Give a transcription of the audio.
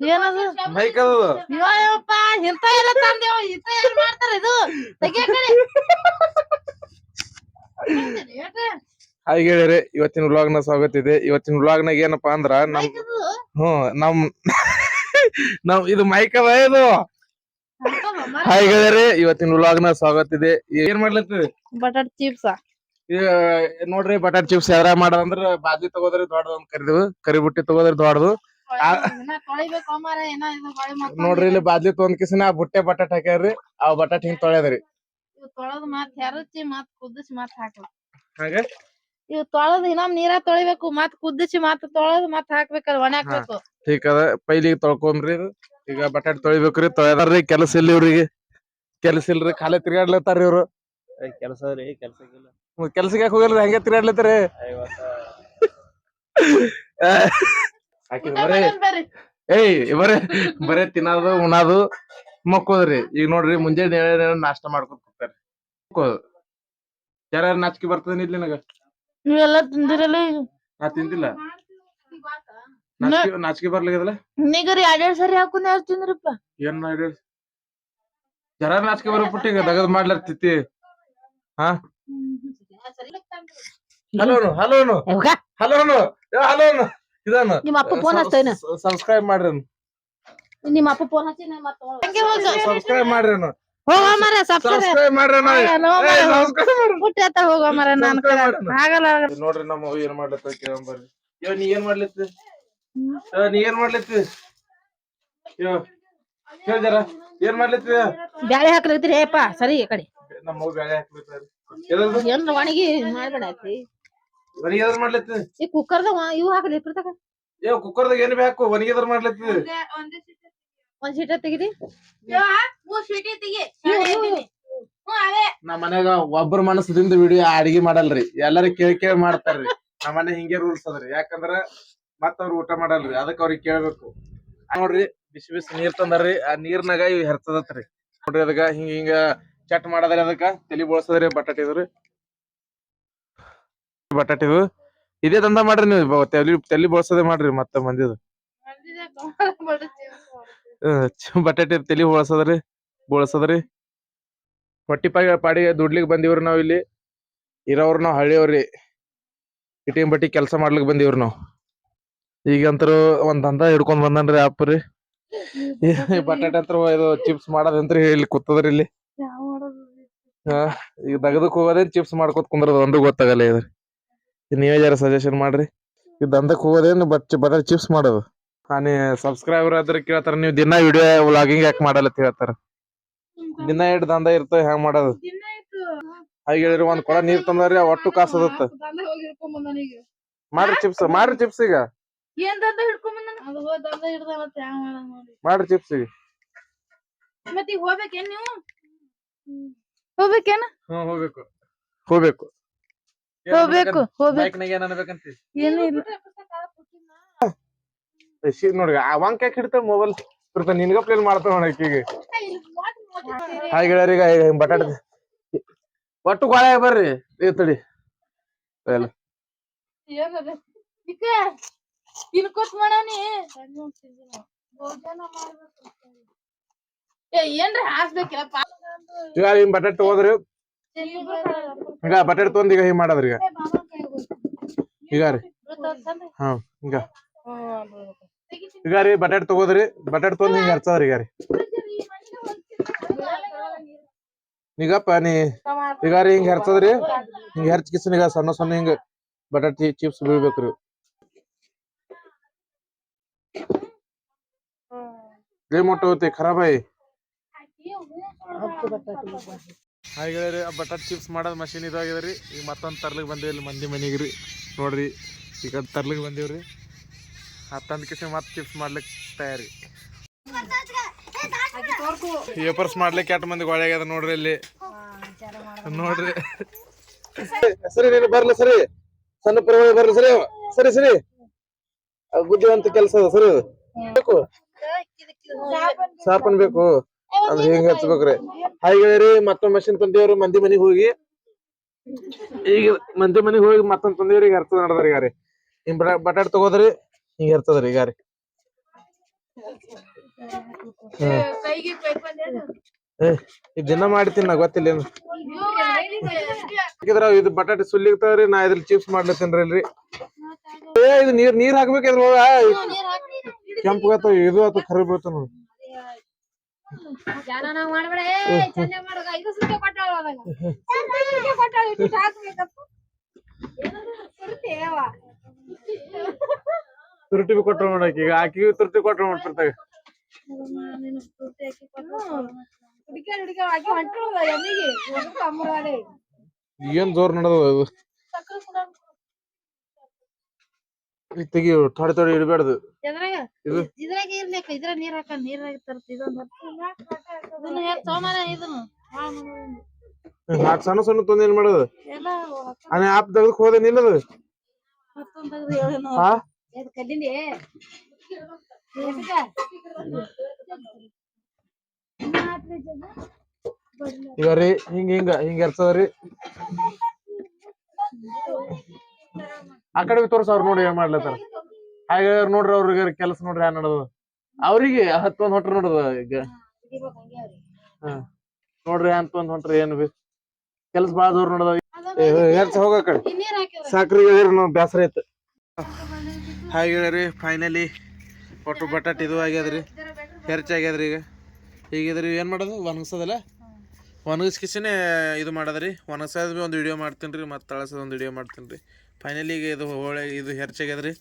ಏನದು ಬೈಕ್ ಅದು. ಅಯ್ಯಪ್ಪ ಇಂತ ಎಲ್ಲ ತಂದೇವ ಇಂತ ಏನ್ ಮಾಡ್ತಾರ ಇದು? ತೆಗಿಯ ಕಡೆ. ಹಾಗೆ ಹೇಳಿರಿ. ಇವತ್ತಿನ ವ್ಲಾಗ್ನ ಸ್ವಾಗತ ಇದೆ. ಇವತ್ತಿನ ವ್ಲಾಗ್ ನಾಗ ಏನಪ್ಪಾ ಅಂದ್ರ ನಮ್ ಹ್ಮ್ ನಮ್ ನಮ್ ಇದು ಮೈಕ್ ಅದ ಇದು. ಹಾಯ್ ಹೇಳಿರಿ ಇವತ್ತಿನ ವ್ಲಾಗ್ನ ಸ್ವಾಗತ ಇದೆ. ಏನ್ ಮಾಡ್ಲತ್ತೀರಿ ಬಟಾಟ್ ಚಿಪ್ಸ್ ನೋಡ್ರಿ ಬಟಾಟ್ ಚಿಪ್ಸ್ ಯಾರ ಮಾಡೋದಂದ್ರ ಬಾಜಿ ತಗೋದ್ರಿ ದೊಡ್ಡದು ಅಂತ ಕರಿದೇವು ಕರಿಬುಟ್ಟಿ ತಗೋದ್ರಿ ದೊಡ್ಡದು. ನೋಡ್ರಿ ಇಲ್ಲಿ ಬಾದ್ಲಿ ತೊಂದ್ ಕಿಸಿನ ಆ ಬುಟ್ಟೆ ಬಟಾಟ್ ಹಾಕ್ಯಾರ್ರಿ. ಆ ಬಟಾಟ್ ಹಿಂಗ್ ತೊಳೆದ್ರಿ ಇವ್ ತೊಳೆದ್ ಮತ್ ಹೆರಚಿ ಮತ್ ಕುದಿಸಿ ಮತ್ ಹಾಕ್ಬೇಕು. ಹಾಗೆ? ಇವ್ ತೊಳೆದ್ ಇನ್ನೊಮ್ ನೀರ ತೊಳಿಬೇಕು ಮತ್ ಕುದಿಸಿ ಮತ್ ತೊಳೆದ್ ಮತ್ ಹಾಕ್ಬೇಕಲ್ಲ ಒಣ ಹಾಕ್ಬೇಕು. ಠೀಕ್ ಅದ ಪೈಲಿಗೆ ತೊಳ್ಕೊಂಬ್ರಿ ಇದು. ಈಗ ಬಟಾಟ್ ತೊಳಿಬೇಕ್ರಿ ತೊಳೆದಾರ್ರಿ ಕೆಲಸ ಇಲ್ಲ ಇವ್ರಿಗೆ. ಕೆಲಸ ಇಲ್ರಿ ಖಾಲಿ ತಿರ್ಗಾಡ್ಲತ್ತಾರ ಇವ್ರು. ಕೆಲಸ ರೀ ಕೆಲ್ಸಕ್ಕಿಲ್ಲ ಕೆಲ್ಸಕ್ಕೆ ಹೋಗಿಲ್ರಿ ಹೋಗಲ್ರಿ ಹಂಗೆ ತಿರ್ಗಾಡ್ಲತ್ತಾರ? ಇವತ್ತ ಊಟ ಬರೇ. ಏಯ್ ಬರೇ ಬರೇ ತಿನ್ನೋದು ಉಣೋದು ಮಕ್ಕೋದ್ರಿ ಈಗ ನೋಡ್ರಿ ಮುಂಜಾನೆ ನಾಷ್ಟ ಮಾಡ್ಕೊಂಡ್ ಕೂತಾರ ಯಾರ್ಯಾರ ನಾಚಿಕೆ ಬರ್ತದ ಇಲ್ಲಿ ನನಗ ನೀವೆಲ್ಲ ತಿಂದಿರಲ್ಲ ನಾ ತಿಂದಿಲ್ಲ ನಾಚಿಕೆ ಬರ್ಲಿಗದಲ್ಲ ನಿಗರಿ ಎರಡೆರಡು ಸರಿ ಹಾಕೊಂಡ್ ಯಾರು ತಿಂದ್ರಪ್ಪ ಏನ್ ಮಾಡಿ ಜರ ನಾಚಿಕೆ ಬರೋ ಈಗ ದಗದ್ ಮಾಡ್ಲಾರ ತಿತ್ತಿ ಹಾ ಹಲೋನು ಹಲೋನು ಹಲೋನು ಹಲೋನು ಇದಾನು? ನಿಮ್ಮ ಅಪ್ಪ ಫೋನ್ ಹಚ್ತೇನ? ಸಬ್ಸ್ಕ್ರೈಬ್ ಮಾಡ್ರಿ ನಿಮ್ಮ ಅಪ್ಪ ಫೋನ್ ಹಚ್ಚಿ ಹಂಗೆ ಸಬ್ಸ್ಕ್ರೈಬ್ ಮಾಡ್ರಿ ಹೋಗ ಮರ ಸಬ್ಸ್ಕ್ರೈಬ್ ಮಾಡ್ರಿ ಹತ್ತ ಹೋಗ ಮರ ನಾನ್ ಆಗಲ್ಲ. ನೋಡ್ರಿ ನಮ್ಮ ಏನ್ ಮಾಡ್ಲತ್ತ ಕೇಳಂಬರ್ರಿ ಯೋ ನೀ ಏನ್ ಮಾಡ್ಲತ್ತಿ? ನೀ ಏನ್ ಮಾಡ್ಲತ್ತಿ? ಯೋ ಕೇಳ ಜರ ಏನ್ ಮಾಡ್ಲತ್ತಿ? ಬ್ಯಾಳೆ ಹಾಕ್ಲತ್ತೀರಿ ಏಪ್ಪ ಸರಿ ಈ ಕಡೆ. ನಮ್ಮ ಬ್ಯಾಳೆ ಎದ್ರದ್ದು ಏನ್ ಒಣಗಿ ಮಾಡ್ಬೇಡ ಮಾಡ್ಲತ್ತಿ? ಈ ಕುಕ್ಕರ್ದಾಗ ಇವು ಹಾಕಲಿ ಏ ಏ ಕುಕ್ಕರ್ದಾಗ ಏನು ಬೇಕು? ಒಣಗಿ ಎದ್ರ ಮಾಡ್ಲತ್ತಿ? ಒಂದ್ ಸೀಟ ತೆಗಿರಿ. ನಮ್ಮ ಮನ್ಯಾಗ ಒಬ್ಬರ ಮನಸ್ಸದಿಂದ ವಿಡಿಯೋ ಅಡಿಗೆ ಮಾಡಲ್ರಿ. ಎಲ್ಲಾರು ಕೇಳಿ ಕೇಳಿ ಮಾಡ್ತಾರ್ರಿ. ನಮ್ಮ ಮನೆ ಹಿಂಗೆ ರೂಲ್ಸ್ ಅದ್ರಿ. ಯಾಕಂದ್ರ ಮತ್ತ ಅವ್ರು ಊಟ ಮಾಡಲ್ರಿ. ಅದಕ್ಕೆ ಅವ್ರಿಗೆ ಕೇಳ್ಬೇಕು. ನೋಡ್ರಿ ಬಿಸಿ ಬಿಸಿ ನೀರ್ ತಂದಾರ್ರಿ ಆ ನೀರ್ನಾಗ ಇವ್ ಹೆರ್ತದತ್ರಿ ನೋಡ್ರಿ ಅದಕ್ಕ ಹಿಂಗ ಹಿಂಗ ಚಟ್ ಮಾಡದ್ರಿ ಅದಕ್ಕ. ತಲಿ ಬೋಳ್ಸದ್ರಿ ಬಟಾಟಿ ಇದ್ರಿ ಬಟಾಟಿ ಇವು ಇದೇ ದಂಧ ಮಾಡ್ರಿ ನೀವು. ತಲಿ ತಲಿ ಬೋಳ್ಸೋದೇ ಮಾಡ್ರಿ ಮತ್ತ ಮಂದಿದು. ಬಟಾಟೆ ತಲಿ ಬೋಳ್ಸದ್ರಿ ಬೋಳ್ಸದ್ರಿ. ಹೊಟ್ಟಿ ಪಾಗ ಪಾಡಿಗೆ ದುಡ್ಲಿಕ್ ಬಂದಿವ್ರಿ ನಾವ್ ಇಲ್ಲಿ. ಇರೋರು ನಾವ್ ಹಳ್ಳಿಯವ್ರಿ. ಇಟಿಂಗ್ ಬಟ್ಟಿ ಕೆಲಸ ಮಾಡ್ಲಿಕ್ ಬಂದಿವ್ರಿ ನಾವ್. ಈಗಂತರು ಒಂದ್ ದಂಧ ಹಿಡ್ಕೊಂಡ್ ಬಂದನ್ರಿ ಆಪ್ ರೀ. ಬಟಾಟೆ ಅಂತ ಇದು ಚಿಪ್ಸ್ ಮಾಡೋದಂತ್ರಿ ಇಲ್ಲಿ ಕೂತದ್ರಿ ಇಲ್ಲಿ. ಹಾ ಈಗ ದಗದಕ್ ಹೋಗೋದೇ ಚಿಪ್ಸ್ ಮಾಡ್ಕೊತ ಕುಂದ್ರದ ಒಂದು ಗೊತ್ತಾಗಲ್ಲ ಇದ್ರಿ. ನೀವೇ ಜರ ಸಜೆಷನ್ ಮಾಡ್ರಿ? ಇದು ದಂಧಕ್ಕೆ ಹೋಗೋದೇನು ಬಟ್ ಬಟಾಟೆ ಚಿಪ್ಸ್ ಮಾಡೋದು. ಹಾನಿ ನೀ ಸಬ್ಸ್ಕ್ರೈಬರ್ ಆದ್ರೆ ಕೇಳ್ತಾರ ನೀವು ದಿನ ವಿಡಿಯೋ ವ್ಲಾಗಿಂಗ್ ಯಾಕೆ ಮಾಡಲ್ಲ ಅಂತ ಹೇಳ್ತಾರ. ದಿನ ಎಷ್ಟ್ ದಂಧ ಇರ್ತವ ಹೆಂಗ್ ಮಾಡೋದು? ಹಾಗೆ ಹೇಳಿರಿ ಒಂದ್ ಕೊಡ ನೀರ್ ತಂದ್ರಿ ಒಟ್ಟು ಕಾಸದತ್ತ ಮಾಡ್ರಿ ಚಿಪ್ಸ್ ಮಾಡ್ರಿ ಚಿಪ್ಸ್ ಈಗ. ಮಾಡ್ರಿ ಚಿಪ್ಸ್ ಈಗ. ಹೋಗ್ಬೇಕೇನ್ ನೀವು? ಹೋಗ್ಬೇಕೇನ ಹ್ಮ್ ಹೋಗ್ಬೇಕು. ಹೋಗ್ಬೇಕು. ಹೋಗ್ಬೇಕು ಹೋಗ್ಬೇಕು. ಏನ್ ಇಲ್ಲ. ನೋಡಿ ಆ ವಂಕ್ ಯಾಕೆ ಹಿಡಿತ ಮೊಬೈಲ್ ಇರ್ತಾನ ನಿನ್ಗ ಪ್ಲೇನ್ ಮಾಡ್ತಾವ ನೋಡ ಆಕಿಗೆ. ಹಾಗೆ ಹೇಳ್ಯಾರ ಈಗ ಈಗ ಬಟಾಟ ಒಟ್ಟು ಗೋಳೆ ಬರ್ರಿ. ಏ ತಡಿ. ಎಲ್ಲ ತಿನ್ಕೋತ್ ಮಾಡಾನಿ ಏ ಏನ್ರ ಹಾಸ್ಬೇಕಿಲ್ಲ ಈಗ ಬಟಾಟ್ ತಗೋದ್ರಿ ಈಗ ಬಟಾಟೆ ತೊಂದ್ ಈಗ ಹಿಂಗ್ ಮಾಡದ್ರಿ ಈಗ? ಈಗ ರೀ. ಹಾ ಈಗ. ಈಗ ರೀ ಬಟಾಟೆ ತಗೋದ್ರಿ. ಬಟಾಟ್ ತೊಂದ್ ಹಿಂಗ್ ಹರ್ಚದ್ರಿ ಈಗ ರೀ. ಈಗಪ್ಪ ನೀ ಈಗ ರೀ ಹಿಂಗ್ ಹೆರ್ಚದ್ರಿ. ಹಿಂಗ್ ಹೆರ್ಚ್ ಕಿಸನ್ ಈಗ ಸಣ್ಣ ಸಣ್ಣ ಹಿಂಗ ಬಟಾಟೆ ಚಿಪ್ಸ್ ಬೀಳ್ಬೇಕ್ರಿ. ಲೇ ಮೊಟ್ಟ ಹೋತಿ ಖರಾಬ್ ಆಯಿ ಹಾಗೆ ರೀ ಬಟಾಟ್ ಚಿಪ್ಸ್ ಮಾಡೋದ್ ಮಷಿನ್ ರೀ ಈಗ ಮತ್ತೊಂದು ತರ್ಲಿಕ್ ಬಂದೇವಿ ಇಲ್ಲಿ ಮಂದಿ ಮನೆಗೆ ರೀ. ನೋಡ್ರಿ ಈಗ ತರ್ಲಿಕ್ ಬಂದೇವ್ರಿ. ಹತ್ತೊಂದು ಕಿಸಿ ಮತ್ತೆ ಚಿಪ್ಸ್ ಮಾಡ್ಲಿಕ್ಕೆ ತಯಾರಿ. ಪೇಪರ್ಸ್ ಮಾಡ್ಲಿಕ್ಕೆ ಎಷ್ಟು ಮಂದಿ ಗೋಳೆ ಆಗ್ಯದ ನೋಡ್ರಿ ಇಲ್ಲಿ. ನೋಡ್ರಿ. ಸರಿ ನೀನು ಬರ್ಲಿ ಸರಿ. ಸಣ್ಣ ಪ್ರಮಾಣ ಬರ್ಲಿ ಸರಿ. ಸರಿ ಸರಿ. ಅದ್ ಬುದ್ಧಿವಂತ ಕೆಲಸ ಅದ ಸರಿ. ಅದು ಬೇಕು ಸಾಪನ್ ಬೇಕು. ಅದ್ ಹಿಂಗ ಹಚ್ಬೇಕ್ರಿ. ಹಾಗೆ ಮತ್ತೊಂದ್ ಮಷಿನ್ ತಂದೇವ್ರಿ ಮಂದಿ ಮನಿಗ್ ಹೋಗಿ. ಈಗ ಮಂದಿ ಮನಿಗ್ ಹೋಗಿ ಮತ್ತೊಂದ್ ತಂದೇವ್ರಿ ಈಗ ಹರ್ತದ ನಡ್ದಾರ ಈಗ ರೀ. ಹಿಂಗ್ ಬಟಾಟ್ ತಗೋದ್ರಿ, ಹಿಂಗ ಇರ್ತದ್ರಿ ಏ ದಿನ ಮಾಡ್ತೀನಿ ನಾ, ಗೊತ್ತಿಲ್ಲ ಏನು. ಹಾಕಿದ್ರ ಇದು ಬಟಾಟೆ ಸುಲ್ಲಿಗ್ತಾವ್ರಿ ನಾ ಇದ್ರಲ್ಲಿ ಚಿಪ್ಸ್ ಮಾಡ್ಲತ್ತೀನ್ರಿ ಇಲ್ರಿ. ಏ, ಇದು ನೀರ್ ನೀರ್ ಹಾಕ್ಬೇಕು ಇದ್ರ ಕೆಂಪು ಇದು ಆತ ಖರೀ ಬೀಳ್ತಾವ ನೋಡಿ. ಜಾನ ಮಾಡ್ಬೇಡ. ಏ ಚಂದ ಮಾಡುಗ ಇದು ಸುತ್ತೆ ಕೊಟ್ಟಾಳ ಅವಾಗ ಸುತ್ತೆ ಕೊಟ್ಟಾಳ ಇಟ್ಟು ಹಾಕ್ಬೇಕಪ್ಪ ಸುರ್ತಿ ಅವ. ತುರುಟಿ ಬಿ ಕೊಟ್ರ ನೋಡಕ್ ಈಗ ಆಕಿ ತುರುಟಿ ಕೊಟ್ರ ಮಾಡ್ತಿರ್ತಾಗ ಏನ್ ಜೋರ್ ನಡೆದ ಅದು ಇದ್ ತೆಗಿ ಥೋಡೆ ಥೋಡೆ ಇಡಬೇಡ್ದು? ಇದ್ರಾಗ ಇರ್ಲಿಕ್ಕ ಇದ್ರ ನೀರ್ ಹಾಕ ನೀರಾಗ ತರ್ತ ಇದೊಂದ್ ಇದನ್ನ ಹೇಳ್ ಸೋಮಾರ ಇದನ್ನು. ನಾಕ್ ಸಣ್ಣ ಸಣ್ಣ ತೊಂದ್ ಏನ್ ಮಾಡೋದು? ಅನ್ನ ಆಪ್ ತೆಗ್ದಕ್ ಹೋದೆ ನಿಲ್ಲದು. ಮತ್ತೊಂದ್ ತೆಗ್ದು ಹೇಳೇನು. ಹಾ? ಎದ್ ಕಲ್ಲಿಲಿ ಎದಕ್ಕ? ಈಗ ರೀ ಹಿಂಗ ಹಿಂಗ ಹಿಂಗ ಎರ್ಸದ್ರಿ ಆ ಕಡೆ ತೋರ್ಸ ಅವ್ರ ನೋಡಿ ಏನ್ ಮಾಡ್ಲತ್ತಾರ. ಹಾಗೆ ನೋಡ್ರಿ ಅವ್ರಿಗೆ ಕೆಲಸ ನೋಡ್ರಿ ಏನ್ ನಡದ ಅವ್ರಿಗೆ ಹತ್ತೊಂದ್ ಹೊಂಟ್ರ ನೋಡದ ಈಗ? ಹಾ ನೋಡ್ರಿ ಅಂತ ಒಂದ್ ಹೊಂಟ್ರಿ ಏನ್ ಬಿ ಕೆಲ್ಸ ಬಾಳ ದೂರ ನೋಡದ ಹೋಗ ಕಡೆ. ನೀರ್ ಸಾಕ್ರಿ ಬೇಸರ ಐತೆ ಹಾಗೆ ಫೈನಲಿ ಒಟ್ಟು ಬಟಾಟ್ ಇದು ಆಗ್ಯದ್ರಿ. ಹೆರ್ಚ್ ಆಗ್ಯದ್ರಿ ಈಗ. ಹೀಗಿದ್ರಿ ಏನು ಮಾಡೋದು? ಒಣಗಿಸೋದಲ್ಲ? ಒಣಗಿಸ್ಕಿಸಿನೇ ಇದು ಮಾಡೋದ್ರಿ. ಒಣಗಿಸೋದ್ ಭೀ ಒಂದು ವಿಡಿಯೋ ಮಾಡ್ತೀನಿ ರೀ ಮತ್ತೆ ತಳಸೋದು ಒಂದು ವಿಡಿಯೋ ಮಾಡ್ತೀನಿ ರೀ ಫೈನಲಿ ಈಗ ಇದು ಹೋಳೆ ಇದು ಹೆರ್ಚಾಗ್ಯದ್ರಿ